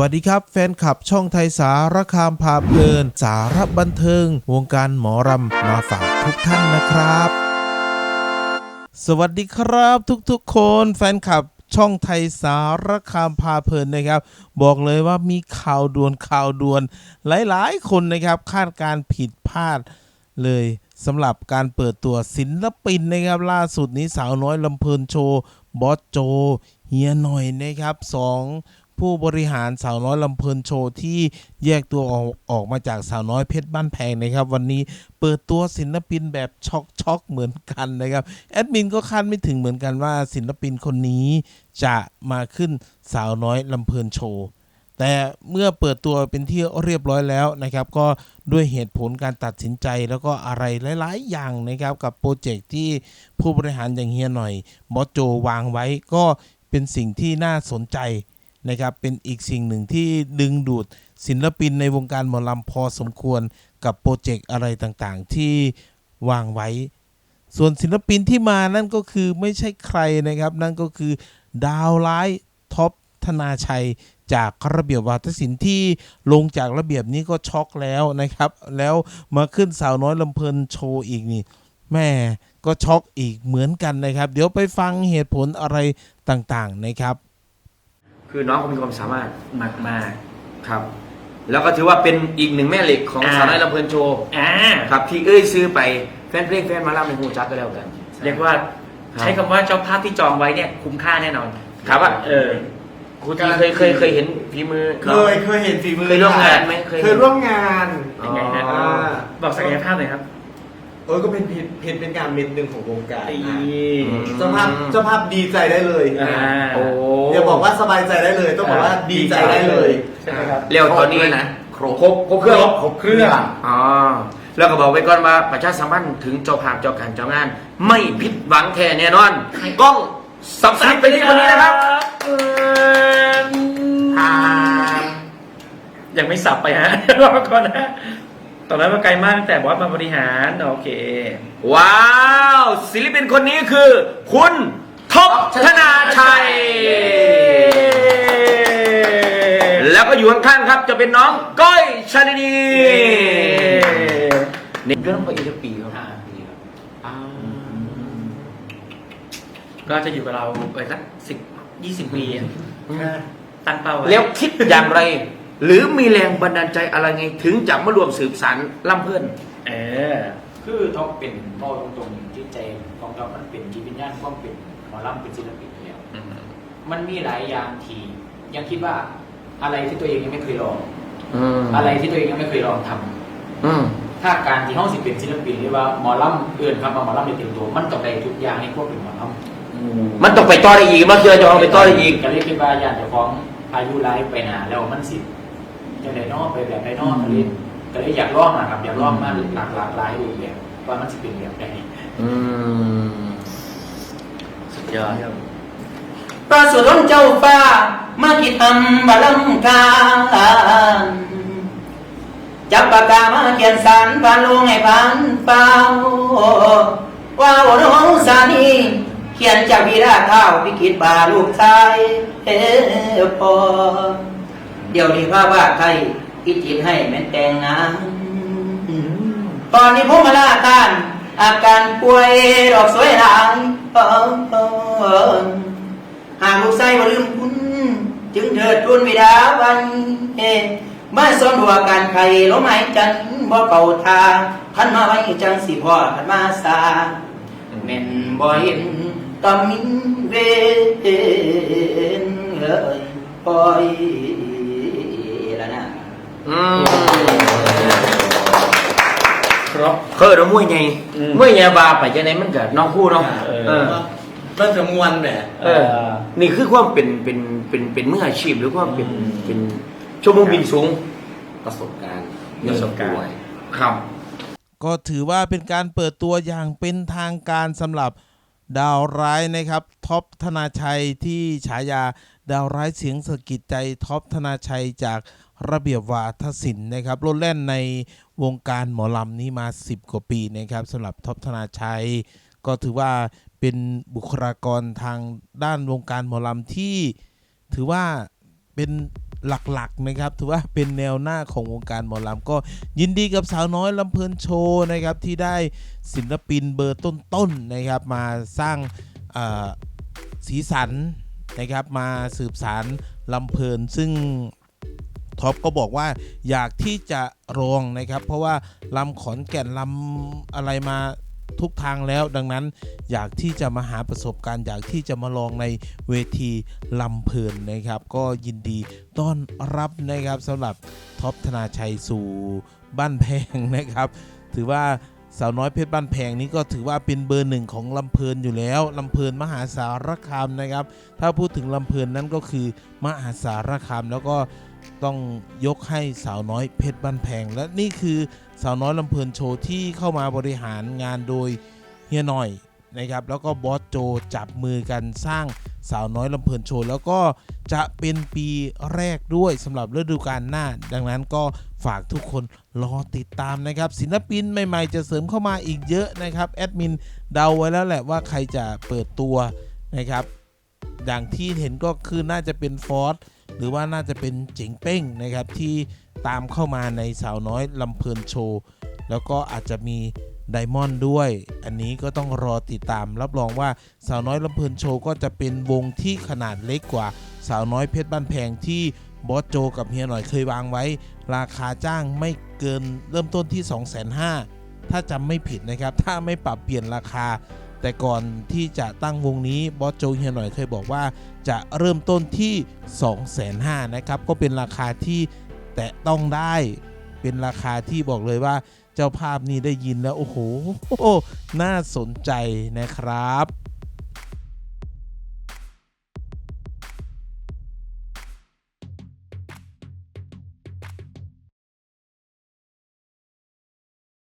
วัสดีครับ แฟนคลับช่องไทยสารคามพาเพลิน สารบันเทิง วงการหมอรำมาฝากทุกท่านนะครับ สวัสดีครับทุกๆคนแฟนคลับช่องไทยสารคามพาเพลินนะครับ บอกเลยว่ามีข่าวด่วนข่าวด่วน หลายๆ คนนะครับคาดการผิดพลาดเลยสำหรับการเปิดตัวศิลปินนะครับ ล่าสุดนี้สาวน้อยลำเพลินโชว์บอสโจเฮียหน่อยนะครับสอง ผู้บริหารสาวน้อยลำเพลินโชว์ที่แยกตัวออกออกมาจากสาวน้อยเพชรบ้านแพงนะครับ วันนี้เปิดตัวศิลปินแบบช็อกช็อกเหมือนกันนะครับแอดมินก็คาดไม่ถึงเหมือนกันว่าศิลปินคนนี้จะมาขึ้นสาวน้อยลำเพลินโชว์แต่เมื่อเปิดตัวเป็นที่เรียบร้อยแล้วนะครับ ก็ด้วยเหตุผลการตัดสินใจแล้วก็อะไรหลาย ๆ อย่างนะครับ กับโปรเจกต์ที่ผู้บริหารอย่างเฮียหน่อยบอสโจวางไว้ก็เป็นสิ่งที่น่าสนใจ นะครับเป็นอีกสิ่งหนึ่งที่ดึงดูดศิลปินในวงการหมอลำพอสมควรกับโปรเจกต์อะไรต่างๆ ที่วางไว้ ส่วนศิลปินที่มานั่นก็คือไม่ใช่ใครนะครับ นั่นก็คือดาวร้ายท็อปธนาชัยจากระเบียบวาทศิลป์ที่ลงจากระเบียบนี้ก็ช็อกแล้วนะครับ แล้วมาขึ้นสาวน้อยลำเพลินโชว์อีกนี่แม่ก็ช็อกอีกเหมือนกันนะครับ เดี๋ยวไปฟังเหตุผลอะไรต่างๆนะครับ คือน้องเขามีความสามารถมากมากครับ แล้วก็ถือว่าเป็นอีกหนึ่งแม่เหล็กของอ่า สาวน้อยลำเพลินโชว์ๆอ่าครับที่เอ้ยซื้อไปแฟนเพลงแฟนหมาล่ำในหูจักก็แล้วกัน เรียกว่าครับ ใช้คำว่าเจ้าภาพที่จองไว้เนี่ยคุ้มค่าแน่นอนครับว่าเออครูทีเคยเคยเคยเห็นฝีมือเคยเคยเห็นฝีมือเคยร่วมงานไหมเคยเคยร่วมงานยังไงฮะอ๋อ บอกศักยภาพหน่อยครับ เออก็เป็นเพจเพจเป็นการเม็ดหนึ่งของวงการไอ้นะอืมเจ้าภาพเจ้าภาพดีใจได้เลยอ่า โอ้ อย่าบอกว่าสบายใจได้เลย ต้องบอกว่าดีใจได้เลยใช่ไหมครับ เร็วตอนนี้นะครบครบครบเครื่องครบเครื่อง อ๋อแล้วก็บอกไว้ก่อนว่าประชาสัมพันธ์ถึงเจ้าภาพเจ้าการเจ้างาน ไม่ผิดหวังแท้แน่นอนกล้องสับสนไปที่คนนี้นะครับเอออ่ายังไม่สับไปฮะรอก่อนนะ ตอนนั้นมาไกลมากตั้งแต่บอสมาบริหารโอเค ว้าวศิลปินคนนี้คือ คุณท็อปธนาชัย แล้วก็อยู่ข้างๆครับจะเป็นน้องก้อยชาลินีนี่ก็ต้องไปอีกสักปีครับอ่าอ่าก็จะอยู่กับเราไปสักสิบยี่สิบปีอะตั้งเป้าไว้แล้วคิดอย่างไร หรือมีแรงบันดาลใจอะไรไง ถึงจะมารวมสืบสารล่ำเพื่อนเออ คือท็อปเป็นพ่อตรงๆที่ใจของเรามันเป็นจิตวิญญาณความเป็นหมอลำเป็นศิลปินอยู่แล้วมันมีหลายอย่างที่ยังคิดว่าอะไรที่ตัวเองยังไม่เคยลองอะไรที่ตัวเองยังไม่เคยลองทำอืมถ้าการที่ห้องสิเป็นศิลปินหรือว่าหมอลำเอื่นครับว่าหมอลำในเต็มตัวมันต้องได้ทุกอย่างให้พวกเป็นหมอลำมันต้องไปต่อได้อีกมาเจอจะเอาไปต่อได้อีกก็เลยคิดว่าอยากจะฟ้องอายุไลฟ์ไปนานแล้วมันสิ จะไหนนอกไปแบบไหนนอกก็เลยก็เลยอยากลองนะครับ อยากลองมาหลากหลากหลายรูปแบบว่ามันสิเป็นแบบไหนอืมสุดยอดปราสุรนเจ้าฟ้า มาคิดทำบาลังการจับปากกามาเขียนสารผ่านลงให้ผ่านเปล่าว่าโอ้น้องสานีเขียนจากวีราเท้าพิคิดบาลูกชายเออพอ เดี๋ยวนี้พาว่าใครพิจิตให้แม่นแต่งงานตอนนี้ผมมาลาการอาการป่วยดอกสวยหลายเออเออหากลูกไส้บ่ลืมคุณ จึงเถิดทุนวิดาวันเอมาสอนหัวการไข่ลมหายจันทร์บ่เก่าทางพันมาไว้จังสิพ่อพันมาสาแม่นบ่เห็นกำมินเว ครับเคยเรามวยไงอืม มวยไงบาไปจะไหนมันเกิดน้องคู่เนาะเออ เออมันจะมวนแหมเออนี่คือความเป็นเป็นเป็นเป็นมืออาชีพหรือความเป็นเป็นชั่วโมงบินสูงประสบการณ์ประสบการณ์ด้วยครับ ก็ถือว่าเป็นการเปิดตัวอย่างเป็นทางการสำหรับดาวร้ายนะครับท็อปธนาชัยที่ฉายาดาวร้ายเสียงสะกิดใจท็อปธนาชัยจากระเบียบวาทศิลป์นะครับโลดแล่นใน วงการหมอลำนี้มา 10 กว่าปีนะครับสำหรับท็อปธนาชัย ก็ถือว่าเป็นบุคลากรทางด้านวงการหมอลำที่ถือว่าเป็นหลักๆนะครับถือว่าเป็นแนวหน้าของวงการหมอลำก็ยินดีกับสาวน้อยลำเพลินโชว์นะครับที่ได้ศิลปินเบอร์ต้นๆนะครับมาสร้างสีสันนะครับมาสืบสารลำเพลินซึ่ง ท็อปก็บอกว่าอยากที่จะรองนะครับ เพราะว่าลำขอนแก่นลำอะไรมาทุกทางแล้วดังนั้นอยากที่จะมาหาประสบการณ์ อยากที่จะมาลองในเวทีลำเพลินนะครับ ก็ยินดีต้อนรับนะครับสำหรับท็อปธนาชัยสู่บ้านแพงนะครับ ถือว่าสาวน้อยเพชรบ้านแพงนี้ก็ถือว่าเป็นเบอร์หนึ่งของลำเพลินอยู่แล้วลำเพลินมหาสารคามนะครับ ถ้าพูดถึงลำเพลินนั้นก็คือมหาสารคามแล้วก็ ต้องยกให้สาวน้อยเพชรบ้านแพง และนี่คือสาวน้อยลำเพลินโชว์ที่เข้ามาบริหารงานโดยเฮียหน่อยนะครับแล้วก็บอสโจจับมือกันสร้างสาวน้อยลำเพลินโชว์แล้วก็จะเป็นปีแรกด้วยสำหรับฤดูกาลหน้า ดังนั้นก็ฝากทุกคนรอติดตามนะครับ ศิลปินใหม่ๆ จะเสริมเข้ามาอีกเยอะนะครับแอดมินเดาไว้แล้วแหละว่าใครจะเปิดตัวนะครับ อย่างที่เห็นก็คือน่าจะเป็นฟอร์ส หรือว่าน่าจะเป็นเจ๋งเป้งนะครับที่ตามเข้ามาในสาวน้อยลำเพลินโชว์แล้วก็อาจจะมีไดมอนด์ด้วย อันนี้ก็ต้องรอติดตาม รับรองว่าสาวน้อยลำเพลินโชว์ก็จะเป็นวงที่ขนาดเล็กกว่า สาวน้อยเพชรบ้านแพงที่บอสโจกับเฮียหน่อยเคยวางไว้ ราคาจ้างไม่เกินเริ่มต้นที่ 2 5 0 0 0ถ้าจำไม่ผิดนะครับ ถ้าไม่ปรับเปลี่ยนราคา แต่ก่อนที่จะตั้งวงนี้บอสโจเฮียหน่อยเคยบอกว่าจะเริ่มต้นที่ 2 5 0 0 0นะครับ ก็เป็นราคาที่แตะต้องได้เป็นราคาที่บอกเลยว่าเจ้าภาพนี่ได้ยินแล้ว โอ้โห น่าสนใจนะครับ